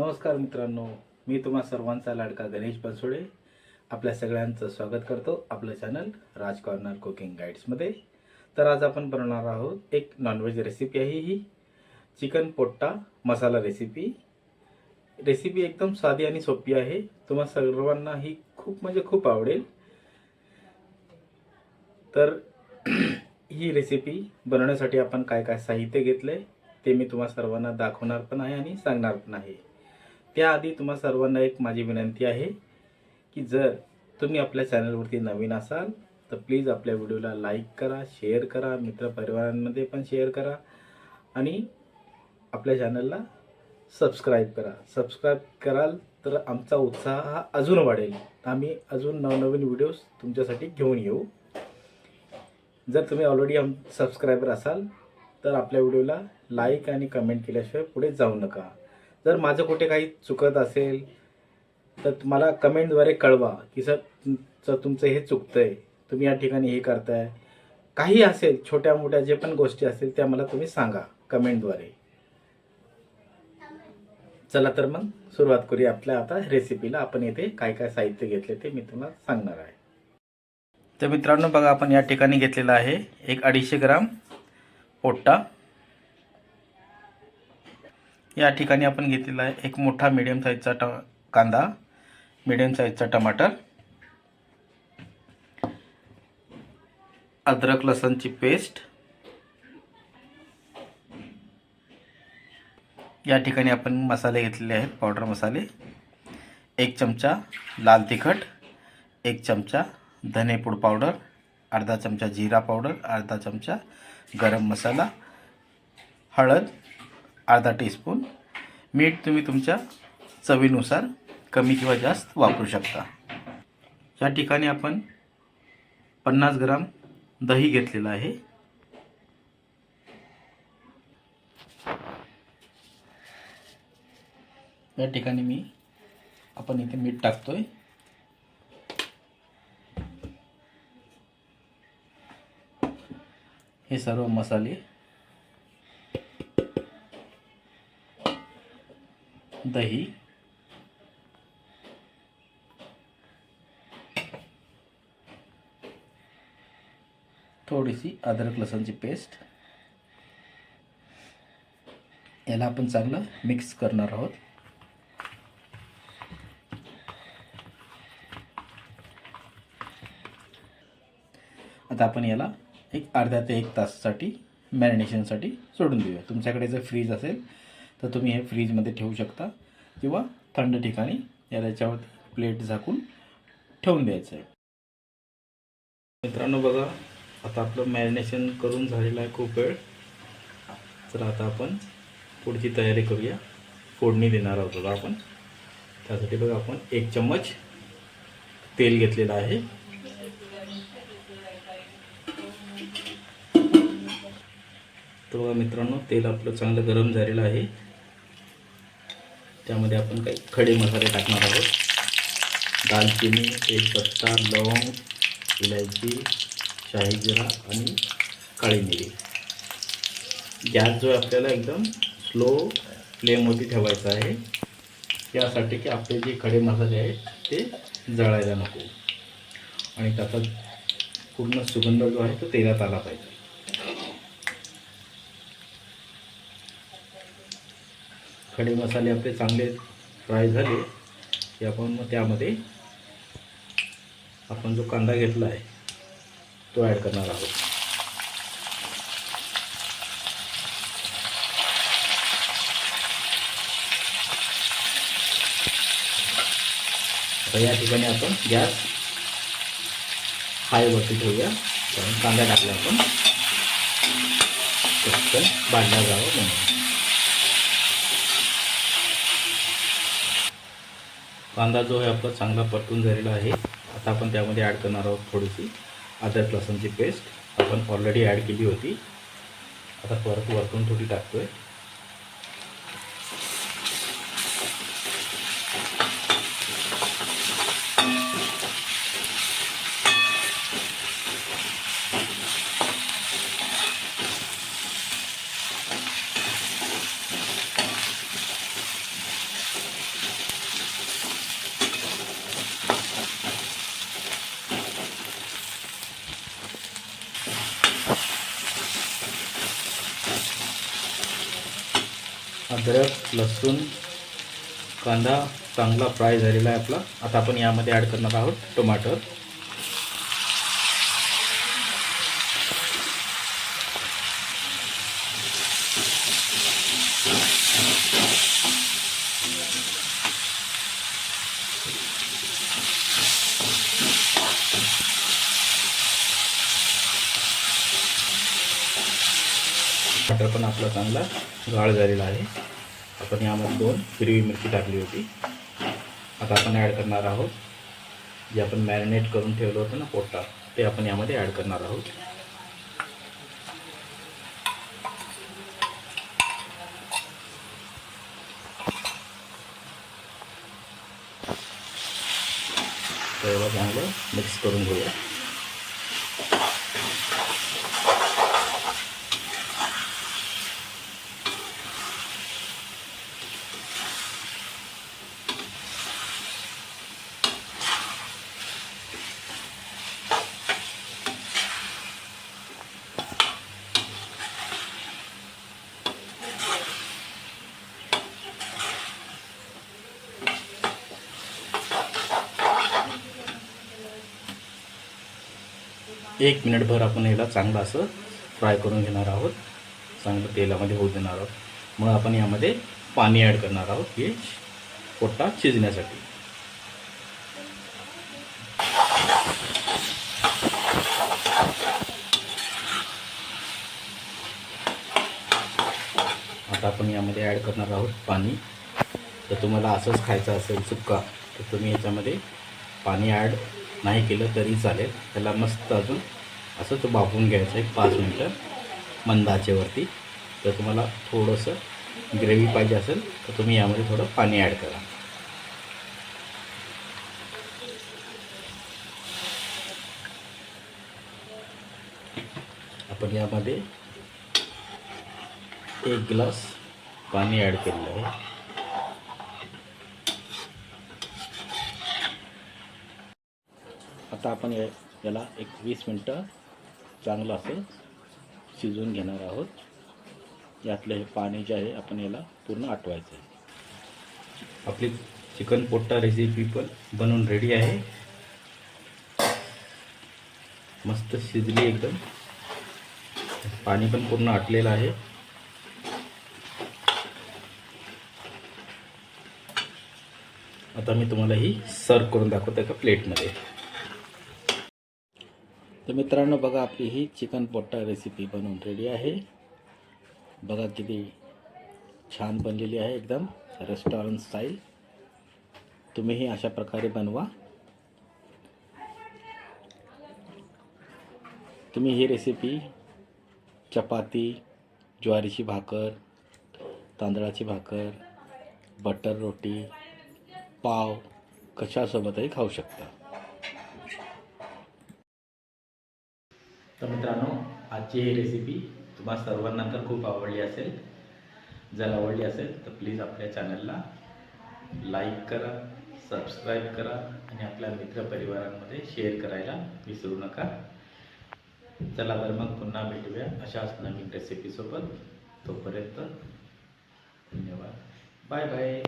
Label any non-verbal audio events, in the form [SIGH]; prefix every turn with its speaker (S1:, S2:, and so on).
S1: नमस्कार मित्रांनो मी तुम्हा सर्वांचा लाडका गणेश बनसोडे. आपल्या सगळ्यांचं स्वागत करतो आपलं चॅनल राज कॉर्नर कुकिंग गाईड्समध्ये तर आज आपण बनवणार आहोत एक नॉनव्हेज रेसिपी आहे ही. चिकन पोट्टा मसाला रेसिपी रेसिपी एकदम साधी आणि सोपी आहे. तुम्हा सर्वांना ही खूप म्हणजे खूप आवडेल. तर [CLEARS THROAT] ही रेसिपी बनवण्यासाठी आपण काय काय साहित्य घेतलंय ते मी तुम्हा सर्वांना दाखवणार पण आहे आणि सांगणार पण आहे. त्याआधी तुम्हा सर्वांना एक माझी विनंती आहे की जर तुम्ही आपल्या चॅनलवरती नवीन असाल तर प्लीज आपल्या व्हिडिओला लाईक करा शेअर करा मित्रपरिवारांमध्ये पण शेअर करा आणि आपल्या चॅनलला सबस्क्राईब करा. सबस्क्राईब कराल तर आमचा उत्साह हा अजून वाढेल. आम्ही अजून नवनवीन व्हिडिओज तुमच्यासाठी घेऊन येऊ. जर तुम्ही ऑलरेडी आम सबस्क्रायबर असाल तर आपल्या व्हिडिओला लाईक आणि कमेंट केल्याशिवाय पुढे जाऊ नका. जर माझं कुठे काही चुकत असेल तर मला कमेंटद्वारे कळवा की सर तुमचं तुमचं हे चुकतं आहे तुम्ही या ठिकाणी हे करताय. काही असेल छोट्या मोठ्या जे पण गोष्टी असतील त्या मला तुम्ही सांगा कमेंटद्वारे. चला तर मग सुरुवात करूया आपल्या आता रेसिपीला आपण येथे काय काय साहित्य घेतले ते मी तुम्हाला सांगणार आहे. तर मित्रांनो बघा आपण या ठिकाणी घेतलेला आहे एक अडीचशे ग्राम पोट्टा. या ठिकाणी आपण घेतलेला आहे एक मोठा मिडियम साईजचा ट कांदा. मिडियम साईजचा टमाटर. अद्रक लसणची पेस्ट या ठिकाणी आपण मसाले घेतलेले आहेत पावडर मसाले. एक चमचा लाल तिखट एक चमचा धनेपूड पावडर अर्धा चमचा जिरा पावडर अर्धा चमचा गरम मसाला हळद अर्धा टीस्पून मीठ तुम्ही तुमच्या चवीनुसार कमी किंवा जास्त वापरू शकता. या ठिकाणी आपण पन्नास ग्राम दही घेतलेलं आहे. या ठिकाणी मी आपण इथे मीठ टाकतोय. हे सर्व मसाले दही. थोडीशी अद्रक लसणची पेस्ट याला आपण चांगलं मिक्स करणार आहोत. आता आपण याला एक अर्ध्या ते एक तासासाठी मॅरिनेशनसाठी सोडून देऊया. तुमच्याकडे जर फ्रीज असेल तर तुम्ही हे फ्रीजमध्ये ठेवू शकता किंवा थंड ठिकाणी या त्याच्यावरती प्लेट झाकून ठेवून द्यायचं आहे. मित्रांनो बघा आता आपलं मॅरिनेशन करून झालेलं आहे खूप वेळ. तर आता आपण पुढची तयारी करूया. फोडणी देणार आहोत बघा आपण. त्यासाठी बघा आपण एक चम्मच तेल घेतलेलं आहे. तर बघा मित्रांनो तेल आपलं चांगलं गरम झालेलं आहे. त्यामध्ये आपण काही खडे मसाले टाकणार आहोत. दालचिनी तेजपत्ता लवंग इलायची शाही जिरा आणि काळी मिरी. गॅस जो आपल्याला एकदम स्लो फ्लेमवरती ठेवायचा आहे. यासाठी की आपले जे खडे मसाले आहेत ते जळायला नको. आणि त्याचा पूर्ण सुगंध जो आहे तो तेलात आला पाहिजे. खडे मसाले आपले चांगले फ्राय झाले की आपण मग त्यामध्ये आपण जो कांदा घेतला आहे तो ॲड करणार आहोत. या ठिकाणी आपण गॅस हायवरती ठेवूया कारण कांदा टाकला आपण. पटकन जावं म्हणून. कांदा जो आहे आपला चांगला परतून झालेला आहे. आता आपण त्यामध्ये ॲड करणार आहोत थोडीशी अद्रक लसणची पेस्ट आपण ऑलरेडी ॲड केली होती. आता परत वरतून थोडी टाकतो आहे अद्रक लसूण कांदा चांगला फ्राय झालेला आहे आपला. आता आपण यामध्ये ॲड करणार आहोत टोमॅटो टमाटर पण आपला चांगला गाळ झालेला आहे. आपण यामध्ये दोन हिरवी मिरची टाकली होती. आता आपण ॲड करणार आहोत. जे आपण मॅरिनेट करून ना पोटा, ते आपण यामध्ये ॲड करणार आहोत. चांगलं मिक्स करून घेऊया. एक मिनिटभर आपण याला चांगलं असं फ्राय करून घेणार आहोत. चांगलं तेलामध्ये होऊ देणार आहोत. मग आपण यामध्ये पाणी ॲड करणार आहोत. हे पोट्टा शिजण्यासाठी. आता आपण यामध्ये ॲड करणार आहोत पाणी. तर तुम्हाला असंच खायचं असेल सुक्का तर तुम्ही याच्यामध्ये पाणी ॲड नाही केलं तरी चालेल. त्याला मस्त अजून असंच बापून घ्यायचं आहे पाच मिनटं मंद आचेवरती तर तुम्हाला थोडंसं ग्रेव्ही पाहिजे असेल तर तुम्ही यामध्ये थोडं पाणी ॲड करा. आपण यामध्ये एक ग्लास पाणी ॲड केलेलं आहे. आता आपण या याला एक वीस मिनटं चांगलं असं शिजवून घेणार आहोत. यातलं हे पाणी जे आहे आपण याला पूर्ण आटवायचं आहे. आपली चिकन पोट्टा रेसिपी पण बनवून रेडी आहे. मस्त शिजली एकदम. पाणी पण पूर्ण आटलेलं आहे. आता मी तुम्हाला ही सर्व करून दाखवतो एका प्लेटमध्ये तर मित्रांनो बघा आपली ही चिकन पोट्टा रेसिपी बनवून रेडी आहे. बघा किती छान बनलेली आहे एकदम रेस्टॉरंट स्टाईल तुम्हीही अशा प्रकारे बनवा. तुम्ही ही रेसिपी चपाती ज्वारीची भाकर तांदळाची भाकर बटर रोटी पाव कशासोबतही खाऊ शकता. तर मित्रांनो आजची ही रेसिपी तुम्हा सर्वांना तर खूप आवडली असेल. जर आवडली असेल तर प्लीज आपल्या चॅनलला लाईक करा सबस्क्राईब करा आणि आपल्या मित्रपरिवारांमध्ये शेअर करायला विसरू नका. चला तर मग पुन्हा भेटूया अशाच नवीन रेसिपीसोबत तोपर्यंत धन्यवाद. Bye bye